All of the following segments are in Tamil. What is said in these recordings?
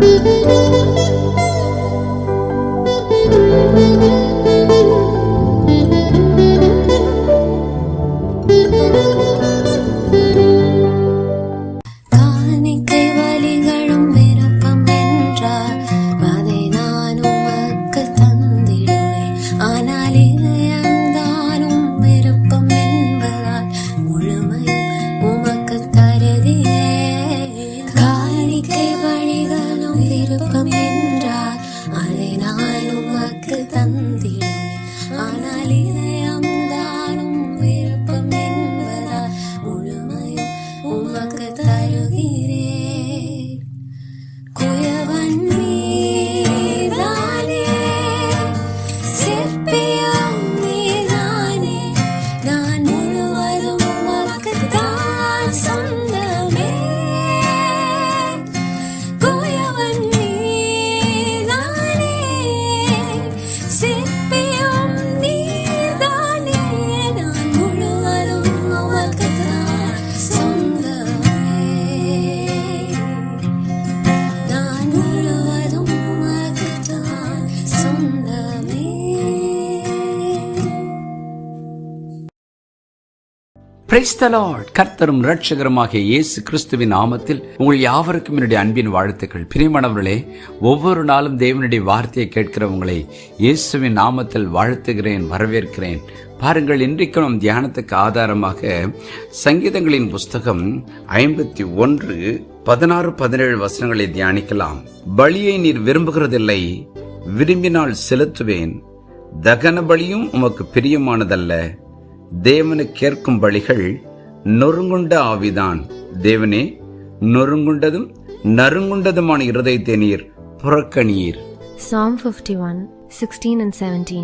காணிக்கை forget it. கர்த்தரும் ரட்சகருமாகிய இயேசு கிறிஸ்துவின் நாமத்தில் உங்கள் யாவருக்கும் என்னுடைய அன்பின் வாழ்த்துக்கள். பிரியமானவர்களே ஒவ்வொரு நாளும் தேவனுடைய வார்த்தையை கேட்கிறவங்களை இயேசுவின் நாமத்தில் வாழ்த்துகிறேன் வரவேற்கிறேன். பாருங்கள் இன்றைக்கு நம் தியானத்துக்கு ஆதாரமாக சங்கீதங்களின் புஸ்தகம் ஐம்பத்தி ஒன்று பதினாறு பதினேழு வசனங்களை தியானிக்கலாம். பலியை நீர் விரும்புகிறதில்லை விரும்பினால் செலுத்துவேன். தகன பலியும் உமக்கு பிரியமானதல்ல. தேவனு கேட்கும் பலிகள் நொறுங்குண்ட ஆவிதான் தேவனே நொறுங்குண்டதும் நறுங்குண்டதுமான இருதயத்தை நீர் புறக்கணியீர் Psalm 51, 16 and 17.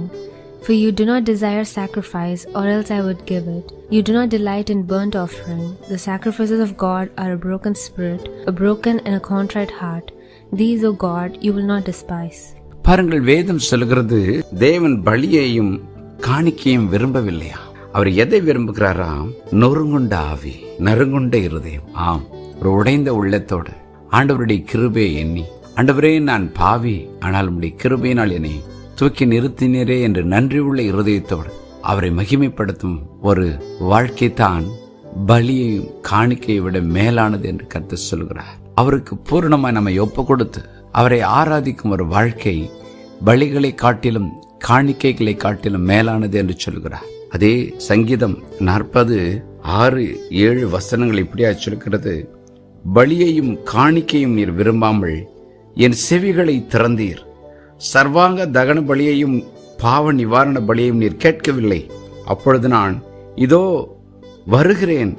For you do not desire sacrifice, or else I would give it. You do not delight in burnt offering. The sacrifices of God are a broken spirit, a broken and a contrite heart. These, O God, you will not despise. பாருங்கள் வேதம் சொல்கிறது தேவன் பலியையும் காணிக்கையும் விரும்பவில்லையா அவர் எதை விரும்புகிறாராம்? நொறுங்குண்ட ஆவி நறுங்குண்ட இருதயம். ஆம் ஒரு உடைந்த உள்ளத்தோடு ஆண்டவருடைய கிருபையை எண்ணி ஆண்டவரே நான் பாவி ஆனால் உடைய கிருபையினால் என்னை தூக்கி நிறுத்தினரே என்று நன்றி உள்ள இருதயத்தோடு அவரை மகிமைப்படுத்தும் ஒரு வாழ்க்கை தான் பலியையும் காணிக்கையை விட மேலானது என்று கருத்து சொல்கிறார் அவருக்கு பூர்ணமாக நம்மை ஒப்பு கொடுத்து அவரை ஆராதிக்கும் ஒரு வாழ்க்கை பலிகளை காட்டிலும் காணிக்கைகளை காட்டிலும் மேலானது என்று சொல்கிறார் அதே சங்கீதம் நாற்பது ஆறு ஏழு வசனங்கள் இப்படியா சொல்கிறது பலியையும் காணிக்கையும் நீர் விரும்பாமல் என் செவிகளை திறந்தீர். சர்வாங்க தகன பலியையும் பாவ நிவாரண பலியையும் நீர் கேட்கவில்லை. அப்பொழுது நான் இதோ வருகிறேன்.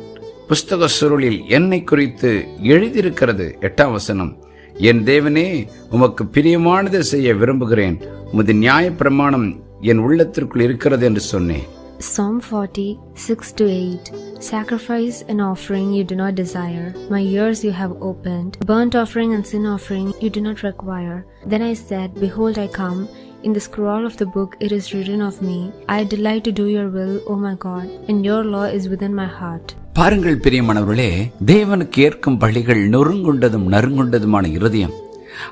புஸ்தக சுருளில் என்னை குறித்து எழுதியிருக்கிறது எட்டாம் வசனம். என் தேவனே உமக்கு பிரியமானதை செய்ய விரும்புகிறேன். உமது நியாய பிரமாணம் என் உள்ளத்திற்குள் இருக்கிறது என்று சொன்னேன். Psalm 40, 6 to 8. Sacrifice and offering you do not desire. My ears you have opened. Burnt offering and sin offering you do not require. Then I said, Behold, I come. In the scroll of the book it is written of me. I delight to do your will, O my God, and your law is within my heart. பாருங்கள் பிரியமானவர்களே தேவனுக்கு ஏற்கும் பலிகள் நொறுங்குண்டதும் நறுங்குண்டதுமான இருதயம்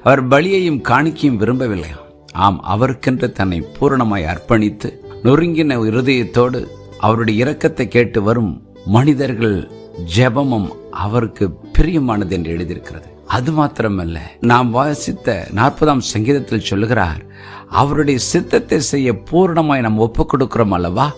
அவர் பலியையும் காணிக்கையும் விரும்பவில்லையாம் ஆம் அவருக்கென்று தன்னை பூரணமாய் அர்ப்பணித்து நொறுங்கின இருதயத்தோடு அவருடைய இரக்கத்தை கேட்டு வரும் மனிதர்கள் ஜெபமும் அவருக்கு பிரியமானது என்று எழுதியிருக்கிறது. அது மாத்திரமல்ல நாம் வாசித்த நாற்பதாம் சங்கீதத்தில் சொல்லுகிறார் அவருடைய சித்தத்தை செய்ய பூர்ணமாய் நாம் ஒப்புக் கொடுக்கிறோம் அல்லவா?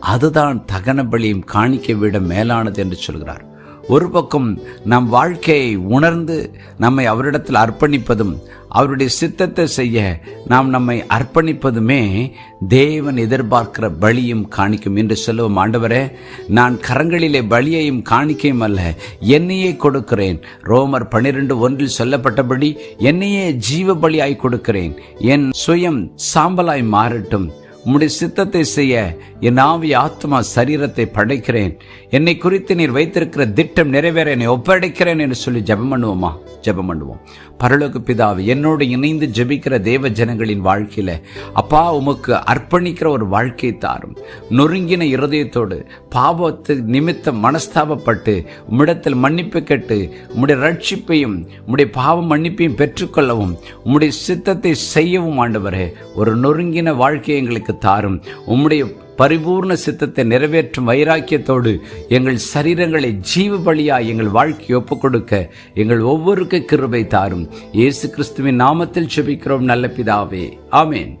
அதுதான் தகன பலியும் காணிக்க விட மேலானது என்று சொல்கிறார். ஒரு பக்கம் நம் வாழ்க்கையை உணர்ந்து நம்மை அவரிடத்தில் அர்ப்பணிப்பதும் அவருடைய சித்தத்தை செய்ய நாம் நம்மை அர்ப்பணிப்பதுமே தேவன் எதிர்பார்க்கிற பலியும் காணிக்கும். என்று சொல்லுவோம் ஆண்டவரே நான் கரங்களிலே பலியையும் காணிக்கையும் அல்ல என்னையே கொடுக்கிறேன். ரோமர் பனிரெண்டு ஒன்றில் சொல்லப்பட்டபடி என்னையே ஜீவ பலியாய் கொடுக்கிறேன். என் சுயம் சாம்பலாய் மாறட்டும். உம்முடைய சித்தத்தை செய்ய என் ஆவி ஆத்மா சரீரத்தை படைக்கிறேன். என்னை குறித்து நீர் வைத்திருக்கிற திட்டம் நிறைவேற என்னை ஒப்படைக்கிறேன் என்று சொல்லி ஜெபம் பண்ணுவோமா? ஜெபம் பண்ணுவோம். பரலோக பிதாவே என்னோடு இணைந்து ஜெபிக்கிற தேவ ஜனங்களின் வாழ்க்கையில அப்பா உமக்கு அர்ப்பணிக்கிற ஒரு வாழ்க்கை தாரும். நொறுங்கின இருதயத்தோடு பாவத்து நிமித்தம் மனஸ்தாபப்பட்டு உம்மிடத்தில் மன்னிப்பு கேட்டு உம்முடைய ரட்சிப்பையும் உம்முடைய பாவ மன்னிப்பையும் பெற்றுக்கொள்ளவும் உம்முடைய சித்தத்தை செய்யவும் ஆண்டவரே ஒரு நொறுங்கின வாழ்க்கையை எங்களுக்கு தாரும். உம்முடைய பரிபூர்ண சித்தத்தை நிறைவேற்றும் வைராக்கியத்தோடு எங்கள் சரீரங்களை ஜீவ பலியாய் எங்கள் வாழ்க்கையை ஒப்புக் கொடுக்க எங்கள் ஒவ்வொருக்கு கிருபை தாரும். இயேசு கிறிஸ்துவின் நாமத்தில் செபிக்கிறோம் நல்ல பிதாவே. ஆமேன்.